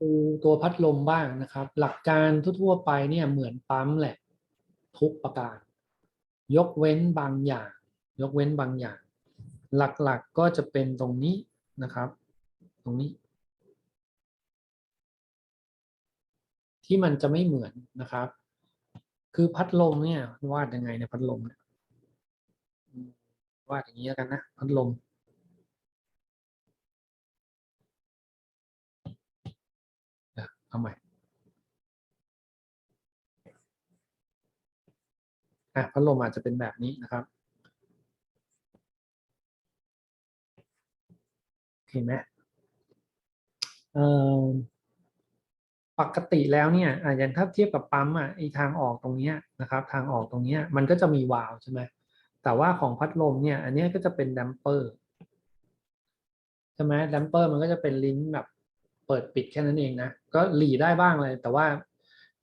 ดูตัวพัดลมบ้างนะครับ หลักการทั่วๆไปเนี่ยเหมือนปั๊มแหละ ทุกประการ ยกเว้นบางอย่าง ยกเว้นบางอย่าง หลักๆก็จะเป็นตรงนี้นะครับ ตรงนี้ ที่มันจะไม่เหมือนนะครับ คือพัดลมเนี่ยวาดยังไงเนี่ยพัดลมเนี่ยวาดอย่างนี้แล้วกันนะพัดลม เอาใหม่อะพัดลมอาจจะเป็นแบบนี้นะครับ เห็นไหมปกติแล้วเนี่ยอย่างถ้าเทียบกับปั๊มอะไอทางออกตรงนี้นะครับ ทางออกตรงนี้มันก็จะมีวาล์วใช่ไหมแต่ว่าของพัดลมเนี่ย อันนี้ก็จะเป็นดัมเปอร์ใช่ไหมดัมเปอร์มันก็จะเป็นลิ้นแบบ เปิดปิดแค่นั้นเองนะ ก็หลีได้บ้างเลย แต่ว่า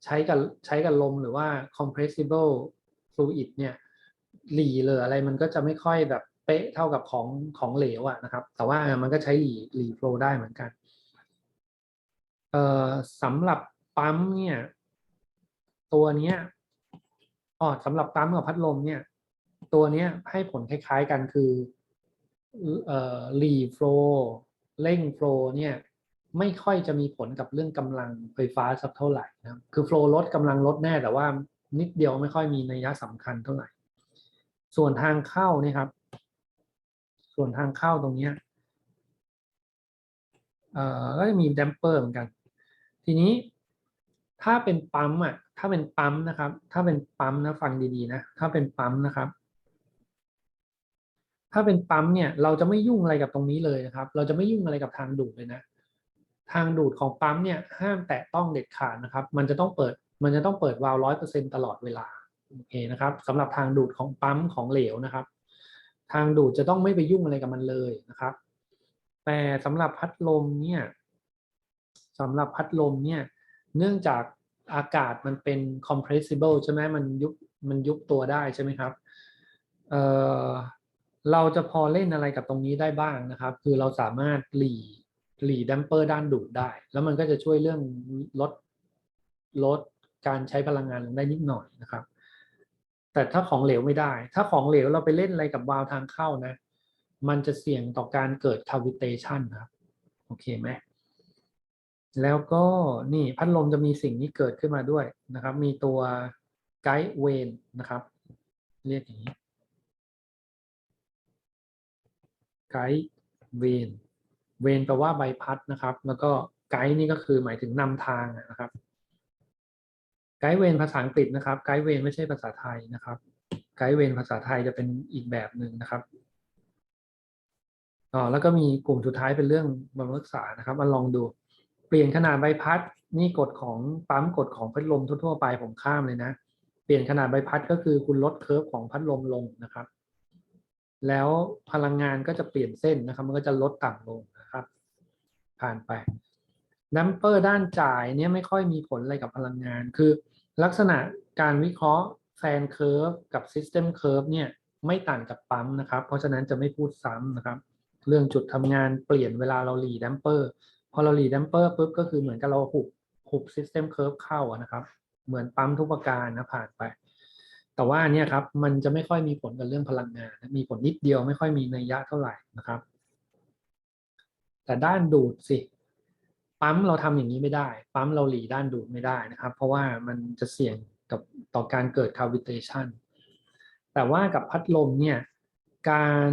ใช้กับใช้กับลมหรือว่า compressible fluid เนี่ยหลีหรืออะไรมันก็จะไม่ค่อยแบบเป๊ะเท่ากับของของเหลวอะนะครับ แต่ว่ามันก็ใช้หลีหลีโฟลได้เหมือนกันเอ่อสำหรับปั๊มเนี่ยตัวเนี้ยอ๋อสำหรับปั๊มกับพัดลมเนี่ย ตัวเนี้ยให้ผลคล้ายๆกันคือเอ่อรีโฟลเร่งโฟลเนี่ย ไม่ค่อยจะมีผลกับเรื่องกำลังไฟฟ้าสักเท่าไหร่นะครับคือโฟลลดกำลังลดแน่แต่ว่านิดเดียวไม่ค่อยมีนัยสำคัญเท่าไหร่ ส่วนทางเข้านี่ครับ ส่วนทางเข้าตรงเนี้ยเอ่อก็จะมีดัมเปอร์เหมือนกัน ทีนี้ถ้าเป็นปั๊มอะถ้าเป็นปั๊มนะครับ ถ้าเป็นปั๊มนะฟังดีๆนะถ้าเป็นปั๊มนะครับถ้าเป็นปั๊มเนี่ยเราจะไม่ยุ่งอะไรกับตรงนี้เลยนะครับ เราจะไม่ยุ่งอะไรกับทางดูดเลยนะ ทางดูดของปั๊มเนี่ยห้ามแตะต้องเด็ดขาดนะครับ มันจะต้องเปิดมันจะต้องเปิดวาล์วร้อยเปอร์เซ็นตลอดเวลาโอเคนะครับสำหรับทางดูดของปั๊มของเหลวนะครับ ทางดูดจะต้องไม่ไปยุ่งอะไรกับมันเลยนะครับ แต่สำหรับพัดลมเนี่ยสำหรับพัดลมเนี่ยเนื่องจากอากาศมันเป็น compressible ใช่ไหมมันยุบมันยุบตัวได้ใช่ไหมครับเเราจะพอเล่นอะไรกับตรงนี้ได้บ้างนะครับ คือเราสามารถหลี หลีดัมเปอร์ด้านดูดได้ แล้วมันก็จะช่วยเรื่องลดลดการใช้พลังงานลงได้นิดหน่อยนะครับ แต่ถ้าของเหลวไม่ได้ ถ้าของเหลวเราไปเล่นอะไรกับวาล์วทางเข้านะ มันจะเสี่ยงต่อการเกิด cavitation นครับ โอเคไหมแล้วก็นี่พัดลมจะมีสิ่งนี้เกิดขึ้นมาด้วยนะครับ มีตัวไกด์เวนนะครับ เรียกอย่างนี้ไกด์เวน เวนแปลว่าใบพัดนะครับ แล้วก็ไกด์นี่ก็คือหมายถึงนำทางนะครับ ไกด์เวนภาษาอังกฤษนะครับ ไกด์เวนไม่ใช่ภาษาไทยนะครับ ไกด์เวนภาษาไทยจะเป็นอีกแบบหนึ่งนะครับอ๋อแล้วก็มีกลุ่มสุดท้ายเป็นเรื่องบำรุงรักษานะครับมาลองดู เปลี่ยนขนาดใบพัดนี่กฎของปั๊มกฎของพัดลมทั่วๆไปผมข้ามเลยนะ เปลี่ยนขนาดใบพัดก็คือคุณลดเคอร์ฟของพัดลมลงนะครับ แล้วพลังงานก็จะเปลี่ยนเส้นนะครับ มันก็จะลดต่ำลง ผ่านไปดัมเปอร์ด้านจ่ายเนี่ยไม่ค่อยมีผลอะไรกับพลังงาน คือลักษณะการวิเคราะห์แฟนเคอร์ฟกับซิสเต็มเคอร์ฟเนี่ยไม่ต่างกับปั๊มนะครับ เพราะฉะนั้นจะไม่พูดซ้ำนะครับ เรื่องจุดทำงานเปลี่ยนเวลาเราหลีดัมเปอร์พอเราหลีดัมเปอร์ปุ๊บก็คือเหมือนกับเราหุบหุบซิสเต็มเคอร์ฟเข้านะครับ เหมือนปั๊มทุกประการนะผ่านไป แต่ว่าเนี่ยครับมันจะไม่ค่อยมีผลกับเรื่องพลังงาน มีผลนิดเดียวไม่ค่อยมีนัยยะเท่าไหร่นะครับ แต่ด้านดูดสิปั๊มเราทำอย่างนี้ไม่ได้ ปั๊มเราหลีด้านดูดไม่ได้นะครับ เพราะว่ามันจะเสี่ยงกับต่อการเกิด cavitation แต่ว่ากับพัดลมเนี่ยการ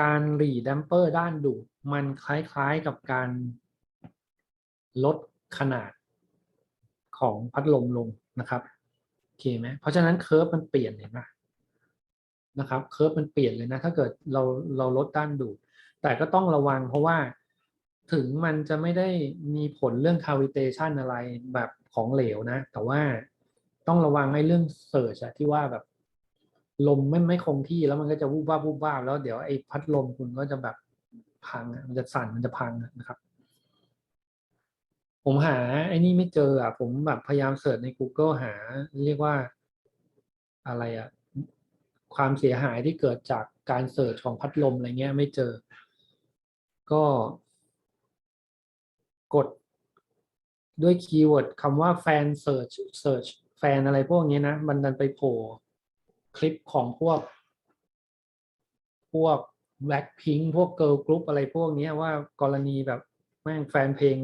การหลีดัมเปอร์ด้านดูดมันคล้ายๆกับการลดขนาดของพัดลมลงนะครับโอเคไหมเพราะฉะนั้นเคอร์ฟมันเปลี่ยนเห็นไหมนะครับเคอร์ฟมันเปลี่ยนเลยนะ ถ้าเกิดเราเราลดด้านดูด แต่ก็ต้องระวังเพราะว่าถึงมันจะไม่ได้มีผลเรื่อง cavitation อะไรแบบของเหลวนะ แต่ว่าต้องระวังให้เรื่องเสิร์ชอะที่ว่าแบบลมไม่ไม่คงที่แล้วมันก็จะวูบวาบวูบวาบแล้วเดี๋ยวไอ้พัดลมคุณก็จะแบบพังอะมันจะสั่นมันจะพังนะครับ ผมหาไอ้นี่ไม่เจออะผมแบบพยายามเสิร์ชใน Google หา เรียกว่าอะไรอะความเสียหายที่เกิดจากการเสิร์ชของพัดลมอะไรเงี้ยไม่เจอ ก็กฎด้วยคีย์เวิร์ดคำว่าแฟนเซิร์ชเซิร์ชแฟนอะไรพวกนี้นะ มันดันไปโผล่คลิปของพวก พวกแบล็คพิงพวกเกิร์ลกรุ๊ปอะไรพวกนี้ว่ากรณีแบบแม่งแฟนเพลง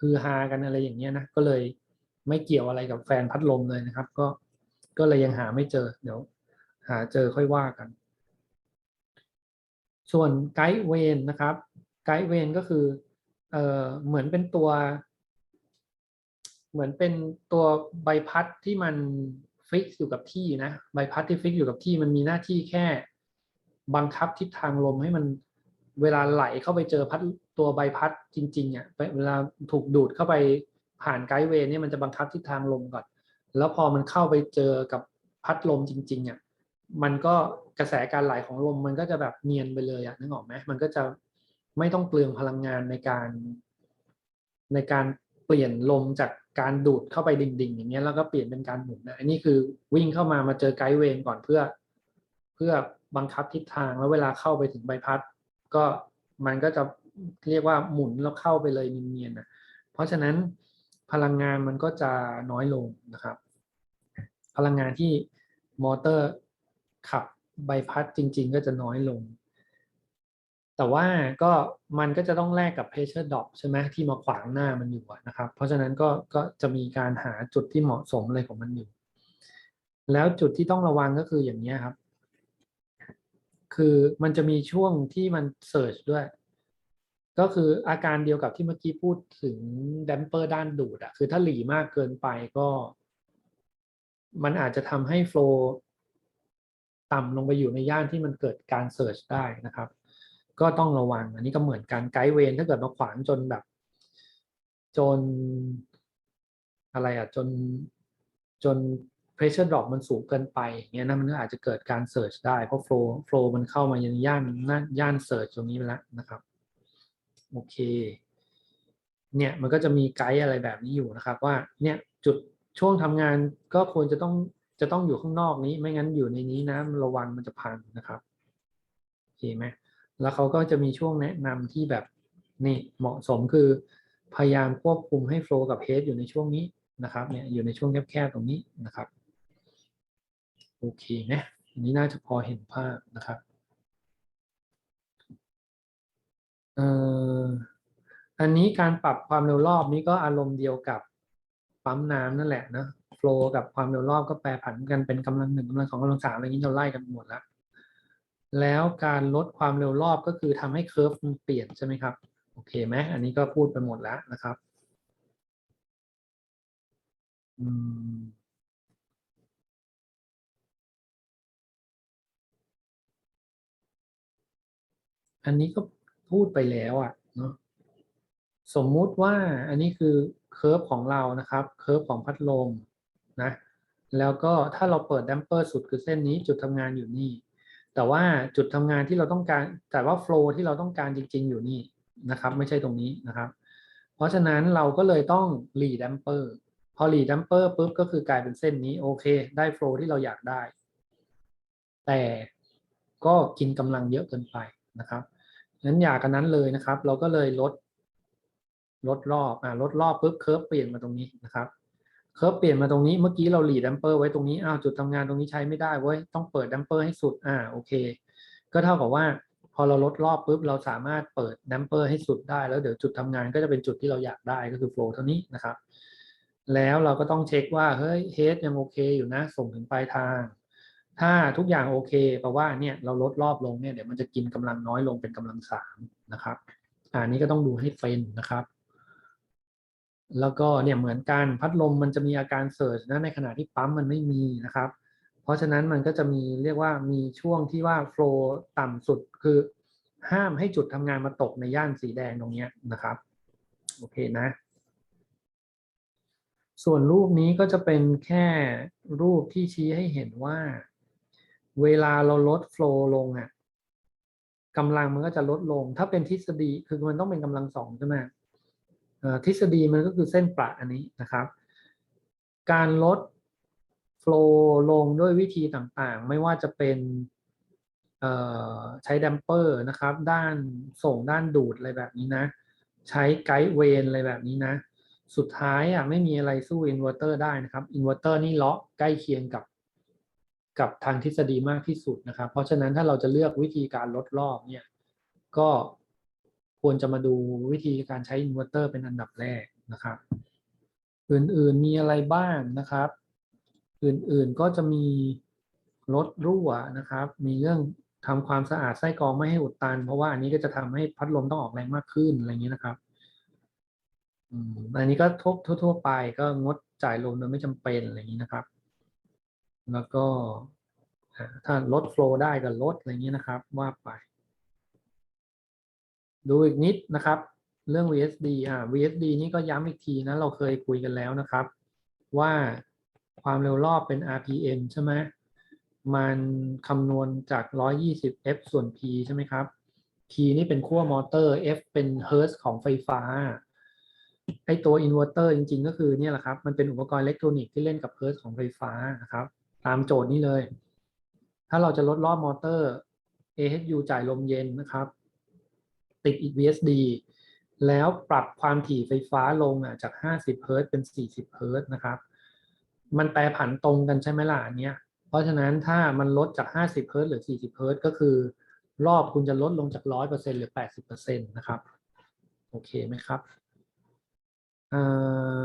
ฮือฮากันอะไรอย่างเงี้ยนะก็เลยไม่เกี่ยวอะไรกับแฟนพัดลมเลยนะครับ ก็ก็เลยยังหาไม่เจอ เดี๋ยว หาเจอค่อยว่ากัน ส่วนไกด์เวนนะครับไกด์เวนก็คือเอ่อเหมือนเป็นตัว เหมือนเป็นตัวใบพัดที่มันฟิกอยู่กับที่นะใบพัดที่ฟิกอยู่กับที่มันมีหน้าที่แค่บังคับทิศทางลมให้มันเวลาไหลเข้าไปเจอพัดตัวใบพัดจริงๆอะเวลาถูกดูดเข้าไปผ่านไกด์เวย์เนี่ยมันจะบังคับทิศทางลมก่อน แล้วพอมันเข้าไปเจอกับพัดลมจริงๆอะมันก็ กระแสการไหลของลมมันก็จะแบบเนียนไปเลยอะนึกออกไหมมันก็จะไม่ต้องเปลืองพลังงานในการ ในการเปลี่ยนลมจากการดูดเข้าไปดิ่งๆ อย่างเงี้ยแล้วก็เปลี่ยนเป็นการหมุนนะอันนี้คือวิ่งเข้ามามาเจอไกด์เวย์ก่อนเพื่อ เพื่อบังคับทิศทางแล้วเวลาเข้าไปถึงใบพัด ก็มันก็จะเรียกว่าหมุนแล้วเข้าไปเลยเนียนๆนะเพราะฉะนั้นพลังงานมันก็จะน้อยลงนะครับ พลังงานที่มอเตอร์ขับ ใบพัดจริง ๆ ก็จะน้อยลง แต่ว่าก็มันก็จะต้องแลกกับ pressure drop ใช่ไหมที่มาขวางหน้ามันอยู่นะครับ เพราะฉะนั้นก็ก็จะมีการหาจุดที่เหมาะสมอะไรของมันอยู่ แล้วจุดที่ต้องระวังก็คืออย่างนี้ครับ คือมันจะมีช่วงที่มันเสิร์ชด้วยก็คืออาการเดียวกับที่เมื่อกี้พูดถึงแดมเปอร์ด้านดูดอะคือถ้าหลีมากเกินไปก็ มันอาจจะทำให้โฟล์ ต่ำลงไปอยู่ในย่านที่มันเกิดการเสิร์ชได้นะครับ ก็ต้องระวังอันนี้ก็เหมือนกันไกด์เวนถ้าเกิดมาขวางจนแบบ จนอะไรอะจนจน pressure drop มันสูงเกินไปอย่างเงี้ยนะมันก็อาจจะเกิดการ search ได้ เพราะ flow flow มันเข้ามายังย่านย่าน search ตรงนี้ไปแล้วนะครับโอเคเนี่ยมันก็จะมีไกด์อะไรแบบนี้อยู่นะครับ ว่าเนี่ยจุดช่วงทำงานก็ควรจะต้อง จะต้องอยู่ข้างนอกนี้ ไม่งั้นอยู่ในนี้นะระวังมันจะพังนะครับโอเคไหมแล้วเขาก็จะมีช่วงแนะนำที่แบบนี่เหมาะสมคือ พยายามควบคุมให้โฟล์กับเฮดอยู่ในช่วงนี้นะครับเนี่ยอยู่ในช่วงแคบๆตรงนี้นะครับโอเคนะอันนี้น่าจะพอเห็นภาพนะครับเอ่ออันนี้การปรับความเร็วรอบนี้ก็อารมณ์เดียวกับปั๊มน้ำนั่นแหละนะ ฟล์กับความเร็วรอบก็แปรผันกันเป็นกำลังหนึ่งกำลังสองกำลังสามอะไรนี้เราไล่กันหมดแล้ว แล้วการลดความเร็วรอบก็คือทำให้เคอร์ฟมันเปลี่ยนใช่ไหมครับ โอเคไหมอันนี้ก็พูดไปหมดแล้วนะครับอืมอันนี้ก็พูดไปแล้วอะเนาะสมมุติว่าอันนี้คือเคอร์ฟของเรานะครับ เคอร์ฟของพัดลม นะแล้วก็ถ้าเราเปิดดัมเปอร์สุดคือเส้นนี้จุดทำงานอยู่นี่ แต่ว่าจุดทำงานที่เราต้องการแต่ว่าโฟล์ที่เราต้องการจริง ๆ อยู่นี่นะครับไม่ใช่ตรงนี้นะครับ เพราะฉะนั้นเราก็เลยต้องรีดัมเปอร์พอรีดัมเปอร์ปุ๊บก็คือกลายเป็นเส้นนี้โอเค ได้โฟล์ที่เราอยากได้ แต่ก็กินกำลังเยอะเกินไปนะครับนั้นอยากกันนั้นเลยนะครับ เราก็เลยลดลดรอบอ่าลดรอบปุ๊บเคิร์ฟเปลี่ยนมาตรงนี้นะครับ เคิร์ฟเปลี่ยนมาตรงนี้เมื่อกี้เราหลีดัมเปอร์ไว้ตรงนี้อ้าวจุดทำงานตรงนี้ใช้ไม่ได้เว้ยต้องเปิดดัมเปอร์ให้สุดอ่าโอเค ก็เท่ากับว่า พอเราลดรอบปุ๊บเราสามารถเปิดดัมเปอร์ให้สุดได้ แล้วเดี๋ยวจุดทำงานก็จะเป็นจุดที่เราอยากได้ก็คือโฟล์เท่านี้นะครับ แล้วเราก็ต้องเช็คว่าเฮ้ยเฮดยังโอเคอยู่นะ ส่งถึงปลายทาง ถ้าทุกอย่างโอเคแปลว่าเนี่ยเราลดรอบลงเนี่ยเดี๋ยวมันจะกินกำลังน้อยลงเป็นกำลังสามนะครับอ่านี้ก็ต้องดูให้เป็นนะครับ แล้วก็เนี่ยเหมือนกันพัดลมมันจะมีอาการเสิร์ชนะในขณะที่ปั๊มมันไม่มีนะครับ เพราะฉะนั้นมันก็จะมีเรียกว่ามีช่วงที่ว่าโฟล์ต่ำสุดคือห้ามให้จุดทำงานมาตกในย่านสีแดงตรงนี้นะครับ โอเคนะ ส่วนรูปนี้ก็จะเป็นแค่รูปที่ชี้ให้เห็นว่า เวลาเราลดโฟล์ลงอะกำลังมันก็จะลดลง ถ้าเป็นทฤษฎีคือมันต้องเป็นกำลังสองใช่ไหม ทฤษฎีมันก็คือเส้นประอันนี้นะครับ การลดโฟล์ลงด้วยวิธีต่างๆ ไม่ว่าจะเป็นใช้ดัมเปอร์นะครับ ด้านส่งด้านดูดอะไรแบบนี้นะ ใช้ไกด์เวนอะไรแบบนี้นะ สุดท้ายอะไม่มีอะไรสู้อินเวอร์เตอร์ได้นะครับอินเวอร์เตอร์นี่เลาะใกล้เคียงกับกับทางทฤษฎีมากที่สุดนะครับ เพราะฉะนั้นถ้าเราจะเลือกวิธีการลดรอบเนี่ย ก็ ควรจะมาดูวิธีการใช้อินเวอร์เตอร์เป็นอันดับแรกนะครับ อื่นๆมีอะไรบ้างนะครับ อื่นๆก็จะมีลดรั่วนะครับ มีเรื่องทำความสะอาดไส้กรองไม่ให้อุดตัน เพราะว่าอันนี้ก็จะทำให้พัดลมต้องออกแรงมากขึ้นอะไรอย่างนี้นะครับอันนี้ก็ทั่วทั่วๆไปก็งดจ่ายลมโดยไม่จำเป็นอะไรอย่างนี้นะครับ แล้วก็ถ้าลดโฟล์ได้ก็ลดอะไรอย่างนี้นะครับ ว่าไป ดูอีกนิดนะครับ เรื่อง VSD อ่า VSD นี่ก็ย้ำอีกทีนะเราเคยคุยกันแล้วนะครับ ว่าความเร็วรอบเป็น RPM ใช่ไหมมันคำนวณจาก 120 F ส่วน P ใช่ไหมครับ P นี่เป็นขั้วมอเตอร์ F เป็นเฮิร์ตของไฟฟ้าไอตัวอินเวอร์เตอร์จริง ๆ ก็คือเนี่ยแหละครับ มันเป็นอุปกรณ์อิเล็กทรอนิกส์ที่เล่นกับเฮิร์ตของไฟฟ้านะครับ ตามโจทย์นี้เลย ถ้าเราจะลดรอบมอเตอร์ AHU จ่ายลมเย็นนะครับ ติดอีก VSD แล้วปรับความถี่ไฟฟ้าลงอะจาก 50 เฮิรตซ์เป็น 40 เฮิรตซ์นะครับ มันแปรผันตรงกันใช่ไหมล่ะอันเนี้ย เพราะฉะนั้นถ้ามันลดจาก 50 เฮิรตซ์หรือ 40 เฮิรตซ์ก็คือ รอบคุณจะลดลงจาก 100%หรือ 80%นะครับ โอเคไหมครับเอ่อ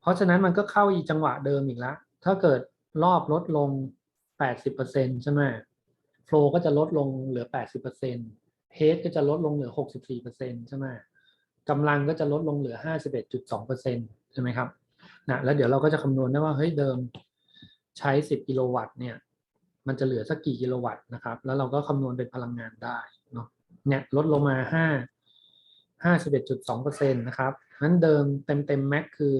เพราะฉะนั้นมันก็เข้าอีจังหวะเดิมอีกแล้ว ถ้าเกิดรอบลดลง 80%ใช่ไหมโฟลก็จะลดลงเหลือ 80%เฮดก็จะลดลงเหลือ 64%ใช่ไหมกำลังก็จะลดลงเหลือ 51.2%ใช่ไหมครับนะแล้วเดี๋ยวเราก็จะคำนวณได้ว่าเฮ้ยเดิมใช้ 10 กิโลวัตต์เนี่ยมันจะเหลือสักกี่กิโลวัตต์นะครับ แล้วเราก็คำนวณเป็นพลังงานได้เนาะเนี่ยลดลงมา 5 51.2%นะครับนั้นเดิมเต็มเต็มแม็กคือ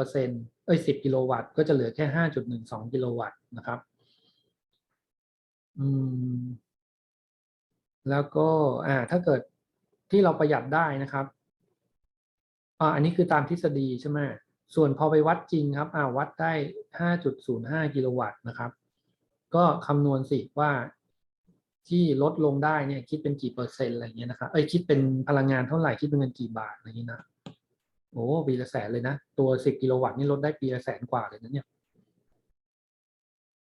10%เอ้ย 10 กิโลวัตต์ก็จะเหลือแค่ 5.12 กิโลวัตต์นะครับ อืม แล้วก็อ่าถ้าเกิดที่เราประหยัดได้นะครับอ่าอันนี้คือตามทฤษฎีใช่ไหมส่วนพอไปวัดจริงครับอ่าวัดได้ 5.05 กิโลวัตต์นะครับ ก็คำนวณสิว่าที่ลดลงได้เนี่ยคิดเป็นกี่เปอร์เซ็นต์อะไรเงี้ยนะครับเอ้ยคิดเป็นพลังงานเท่าไหร่คิดเป็นเงินกี่บาทอะไรเงี้ยนะโอ้ปีละแสนเลยนะ ตัว 10 กิโลวัตต์นี่ลดได้ปีละแสนกว่าเลยนะเนี่ย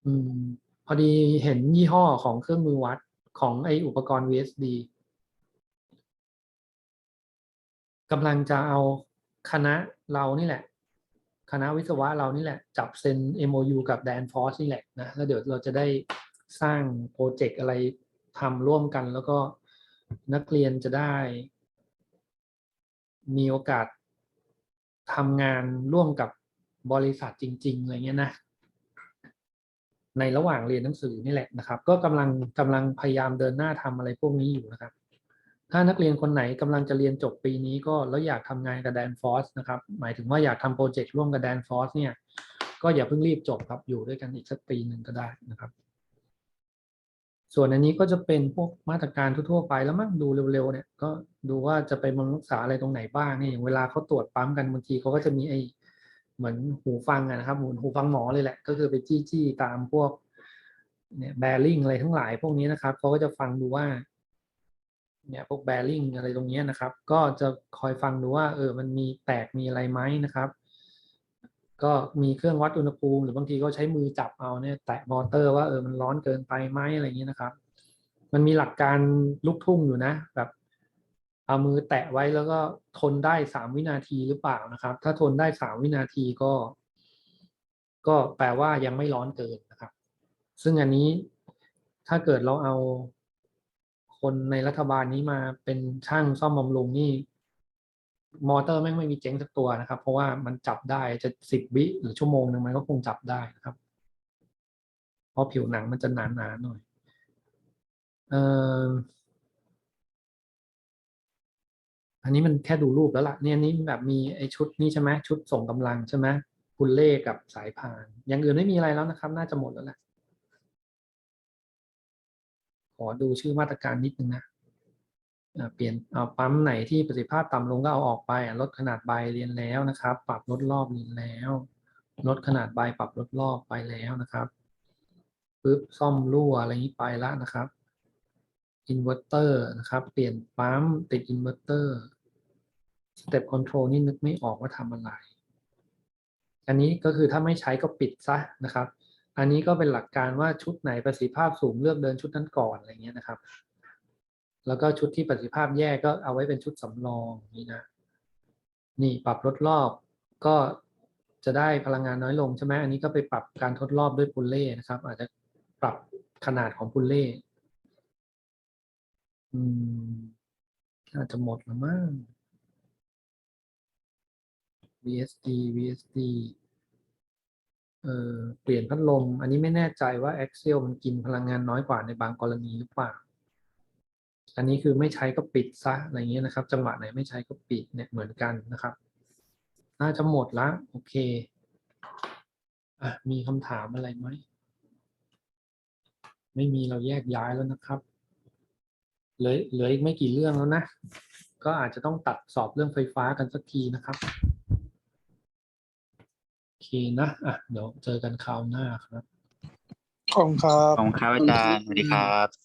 อืมพอดีเห็นยี่ห้อของเครื่องมือวัด ของไออุปกรณ์ VSD กำลังจะเอาคณะเรานี่แหละ คณะวิศวะเรานี่แหละ จับเซ็น MOU กับ Danfoss นี่แหละนะแล้วเดี๋ยวเราจะได้สร้างโปรเจกต์อะไรทำร่วมกัน แล้วก็นักเรียนจะได้ มีโอกาสทำงานร่วมกับบริษัทจริง ๆ อะไรเงี้ยนะ ในระหว่างเรียนหนังสือนี่แหละนะครับ ก็กำลังกำลังพยายามเดินหน้าทำอะไรพวกนี้อยู่นะครับ ถ้านักเรียนคนไหนกำลังจะเรียนจบปีนี้ก็แล้วอยากทำงานกับแดนฟอสนะครับ หมายถึงว่าอยากทำโปรเจกต์ร่วมกับแดนฟอสเนี่ย ก็อย่าเพิ่งรีบจบครับอยู่ด้วยกันอีกสักปีหนึ่งก็ได้นะครับ ส่วนอันนี้ก็จะเป็นพวกมาตรการทั่วๆไปแล้วมั่งดูเร็วๆเนี่ยก็ดูว่าจะไปบำรุงรักษาอะไรตรงไหนบ้างเนี่ยอย่างเวลาเขาตรวจปั๊มกันบางทีเขาก็จะมีไอ เหมือนหูฟังนะครับเหมือนหูฟังหมอเลยแหละ ก็คือไปจี้ๆตามพวกเนี่ยแบริ่งอะไรทั้งหลาย พวกนี้นะครับเขาก็จะฟังดูว่าเนี่ยพวกแบริ่งอะไรตรงนี้นะครับ ก็จะคอยฟังดูว่าเออมันมีแตกมีอะไรไหมนะครับ ก็มีเครื่องวัดอุณหภูมิ หรือบางทีก็ใช้มือจับเอาเนี่ยแตะมอเตอร์ว่าเออมันร้อนเกินไปไหมอะไรอย่างนี้นะครับ มันมีหลักการลูกทุ่งอยู่นะ แบบ เอามือแตะไว้แล้วก็ทนได้สามวินาทีหรือเปล่านะครับ ถ้าทนได้สามวินาทีก็ ก็แปลว่ายังไม่ร้อนเกินนะครับ ซึ่งอันนี้ถ้าเกิดเราเอาคนในรัฐบาลนี้มาเป็นช่างซ่อมบำรุงนี่ มอเตอร์แม่งไม่มีเจ๊งสักตัวนะครับ เพราะว่ามันจับได้จะสิบวิหรือชั่วโมงหนึ่งมันก็คงจับได้นะครับ เพราะผิวหนังมันจะหนาๆหน่อย เอ่อ อันนี้มันแค่ดูรูปแล้วล่ะเนี่ยนี่แบบมีไอชุดนี่ใช่ไหมชุดส่งกำลังใช่ไหมคุณเล่กับสายพาน อย่างอื่นไม่มีอะไรแล้วนะครับ น่าจะหมดแล้วแหละขอดูชื่อมาตรการนิดนึงนะเปลี่ยนเอาปั๊มไหนที่ประสิทธิภาพต่ำลงก็เอาออกไปลดขนาดใบเรียนแล้วนะครับ ปรับลดรอบเรียนแล้วลดขนาดใบปรับลดรอบไปแล้วนะครับปึ๊บซ่อมรั่วอะไรนี้ไปแล้วนะครับอินเวอร์เตอร์นะครับ เปลี่ยนปั๊มติดอินเวอร์เตอร์ step control นี่นึกไม่ออกว่าทำอะไร อันนี้ก็คือถ้าไม่ใช้ก็ปิดซะนะครับ อันนี้ก็เป็นหลักการว่าชุดไหนประสิทธิภาพสูงเลือกเดินชุดนั้นก่อนอะไรเงี้ยนะครับ แล้วก็ชุดที่ประสิทธิภาพแย่ก็เอาไว้เป็นชุดสำรองนี่นะ นี่ปรับลดรอบก็จะได้พลังงานน้อยลงใช่ไหมอันนี้ก็ไปปรับการทดรอบด้วยพุลเล่นะครับ อาจจะปรับขนาดของพุลเล่อืมน่าจะหมดแล้วมั้ง VSD VSD เอ่อเปลี่ยนพัดลม อันนี้ไม่แน่ใจว่า Axial มันกินพลังงานน้อยกว่าในบางกรณีหรือเปล่า อันนี้คือไม่ใช้ก็ปิดซะอะไรเงี้ยนะครับ จังหวะไหนไม่ใช้ก็ปิดเนี่ยเหมือนกันนะครับ น่าจะหมดละโอเคอะมีคำถามอะไรไหมไม่มีเราแยกย้ายแล้วนะครับ เหลือเหลืออีกไม่กี่เรื่องแล้วนะ ก็อาจจะต้องตัดสอบเรื่องไฟฟ้ากันสักทีนะครับ โอเคนะอะเดี๋ยวเจอกันคราวหน้าครับ ขอบคุณครับ ขอบคุณครับอาจารย์สวัสดีครับ